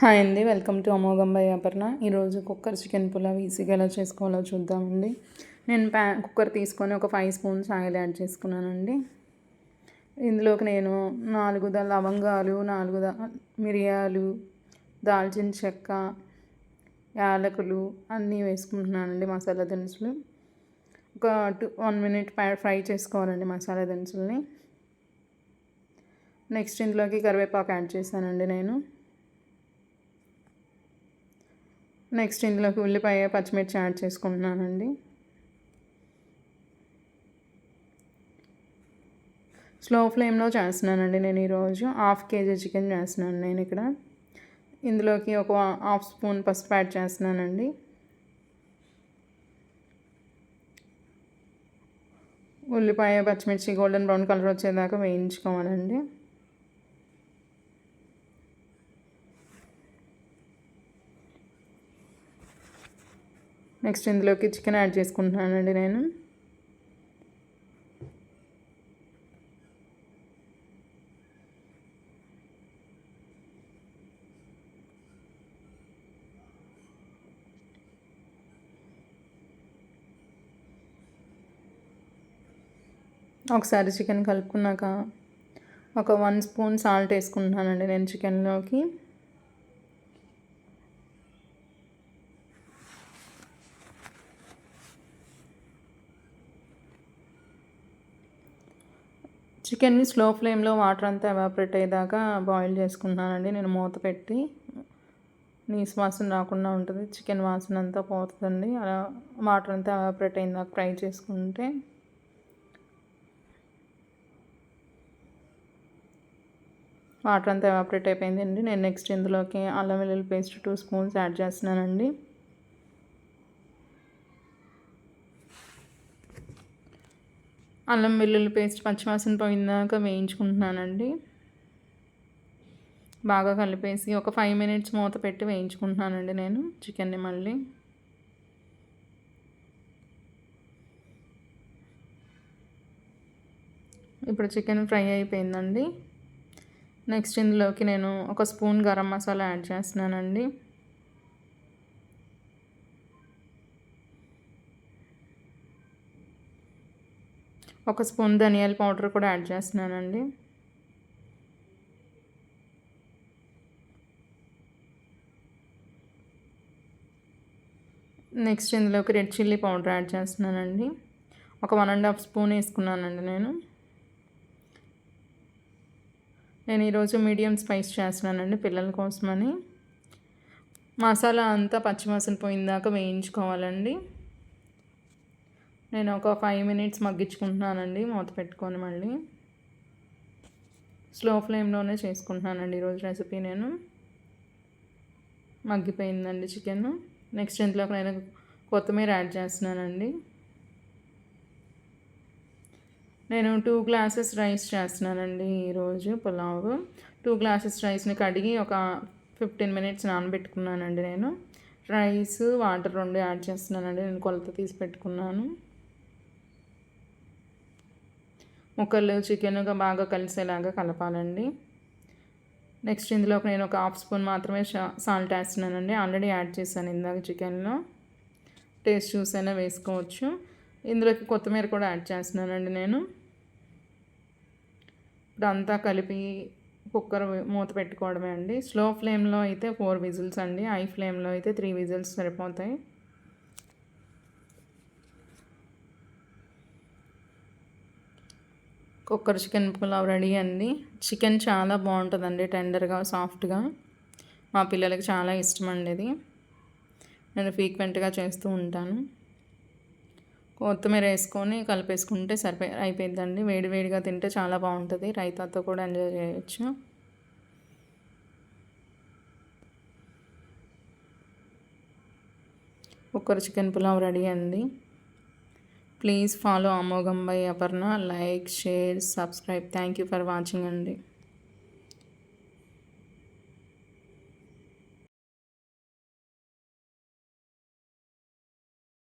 Hi అండి welcome to అమోఘంబై Aparna. ఈరోజు cooker chicken pulao ఈజీగా ఎలా చేసుకోవాలో చూద్దామండి. నేను ప్యా కుక్కర్ తీసుకొని ఒక ఫైవ్ స్పూన్స్ ఆయిల్ యాడ్ చేసుకున్నానండి. ఇందులోకి నేను నాలుగు ద లవంగాలు నాలుగు ద మిరియాలు దాల్చిన చెక్క యాలకులు అన్నీ వేసుకుంటున్నానండి మసాలా దినుసులు. ఒక టూ వన్ మినిట్ ఫ్రై చేసుకోవాలండి మసాలా దినుసుల్ని. నెక్స్ట్ ఇందులోకి కరివేపాకు యాడ్ చేశానండి నేను. నెక్స్ట్ ఇందులోకి ఉల్లిపాయ పచ్చిమిర్చి యాడ్ చేసుకుంటున్నానండి. స్లో ఫ్లేమ్లో చేస్తున్నానండి నేను ఈరోజు. హాఫ్ కేజీ చికెన్ చేస్తున్నాను నేను ఇక్కడ. ఇందులోకి ఒక హాఫ్ స్పూన్ పసుపు యాడ్ చేస్తున్నానండి. ఉల్లిపాయ పచ్చిమిర్చి గోల్డెన్ బ్రౌన్ కలర్ వచ్చేదాకా వేయించుకోవాలండి. నెక్స్ట్ ఇందులోకి చికెన్ యాడ్ చేసుకుంటున్నానండి నేను. ఒకసారి చికెన్ కలుపుకున్నాక ఒక వన్ స్పూన్ సాల్ట్ వేసుకుంటున్నానండి నేను చికెన్లోకి. చికెన్ని స్లో ఫ్లేమ్లో వాటర్ అంతా ఎవాపరేట్ అయ్యేదాకా బాయిల్ చేసుకున్నానండి. నేను మూత పెట్టి నీసు వాసన రాకుండా ఉంటుంది. చికెన్ వాసన అంతా పోతుందండి. అలా వాటర్ అంతా ఎవాపరేట్ అయిందాక ఫ్రై చేసుకుంటే వాటర్ అంతా ఎవాపరేట్ అయిపోయిందండి. నేను నెక్స్ట్ ఇందులోకి అల్లం వెల్లుల్లి పేస్ట్ టూ స్పూన్స్ యాడ్ చేస్తున్నానండి. అల్లం వెల్లుల్లి పేస్ట్ పచ్చివాసన పోయిందాక వేయించుకుంటున్నానండి. బాగా కలిపేసి ఒక ఫైవ్ మినిట్స్ మూత పెట్టి వేయించుకుంటున్నానండి నేను చికెన్ని మళ్ళీ. ఇప్పుడు చికెన్ ఫ్రై అయిపోయిందండి. నెక్స్ట్ ఇందులోకి నేను ఒక స్పూన్ గరం మసాలా యాడ్ చేస్తున్నానండి. ఒక స్పూన్ ధనియాల పౌడర్ కూడా యాడ్ చేస్తున్నానండి. నెక్స్ట్ ఇందులోకి రెడ్ చిల్లీ పౌడర్ యాడ్ చేస్తున్నానండి. ఒక వన్ అండ్ హాఫ్ స్పూన్ వేసుకున్నానండి నేను. నేను ఈరోజు మీడియం స్పైస్ చేస్తున్నానండి పిల్లల కోసమని. మసాలా అంతా పచ్చిమసలు పోయిందాక వేయించుకోవాలండి. నేను ఒక ఫైవ్ మినిట్స్ మగ్గించుకుంటున్నానండి మూత పెట్టుకొని మళ్ళీ. స్లో ఫ్లేమ్లోనే చేసుకుంటున్నానండి ఈరోజు రెసిపీ నేను. మగ్గిపోయిందండి చికెన్ నెక్స్ట్ ఇంట్లోకి నేను కొత్తిమీర యాడ్ చేస్తున్నానండి. నేను టూ గ్లాసెస్ రైస్ చేస్తున్నానండి ఈరోజు పులావ్. టూ గ్లాసెస్ రైస్ని కడిగి ఒక ఫిఫ్టీన్ మినిట్స్ నానబెట్టుకున్నానండి నేను. రైస్ వాటర్ రెండు యాడ్ చేస్తున్నానండి నేను కొలత తీసి పెట్టుకున్నాను. ముక్కలు చికెన్గా బాగా కలిసేలాగా కలపాలండి. నెక్స్ట్ ఇందులో నేను ఒక హాఫ్ స్పూన్ మాత్రమే సాల్ట్ వేస్తున్నానండి ఆల్రెడీ యాడ్ చేశాను ఇందాక చికెన్లో. టేస్ట్ చూసైనా వేసుకోవచ్చు. ఇందులోకి కొత్తిమీర కూడా యాడ్ చేస్తున్నానండి నేను. ఇప్పుడు అంతా కలిపి కుక్కర్ మూత పెట్టుకోవడమే అండి. స్లో ఫ్లేమ్లో అయితే ఫోర్ విజిల్స్ అండి. హై ఫ్లేమ్లో అయితే త్రీ విజిల్స్ సరిపోతాయి. కుక్కర్ చికెన్ పులావ్ రెడీ అండి. చికెన్ చాలా బాగుంటుందండి టెండర్గా సాఫ్ట్గా. మా పిల్లలకి చాలా ఇష్టం అండి ఇది. నేను ఫ్రీక్వెంట్గా చేస్తూ ఉంటాను. కొత్తిమీర వేసుకొని కలిపేసుకుంటే సరిపోయి అయిపోయిందండి వేడివేడిగా తింటే చాలా బాగుంటుంది. రైతాతో కూడా ఎంజాయ్ చేయొచ్చు. కుక్కర్ చికెన్ పులావ్ రెడీ అండి. ప్లీజ్ ఫాలో అమోఘం by Aparna like share subscribe thank you for watching అండి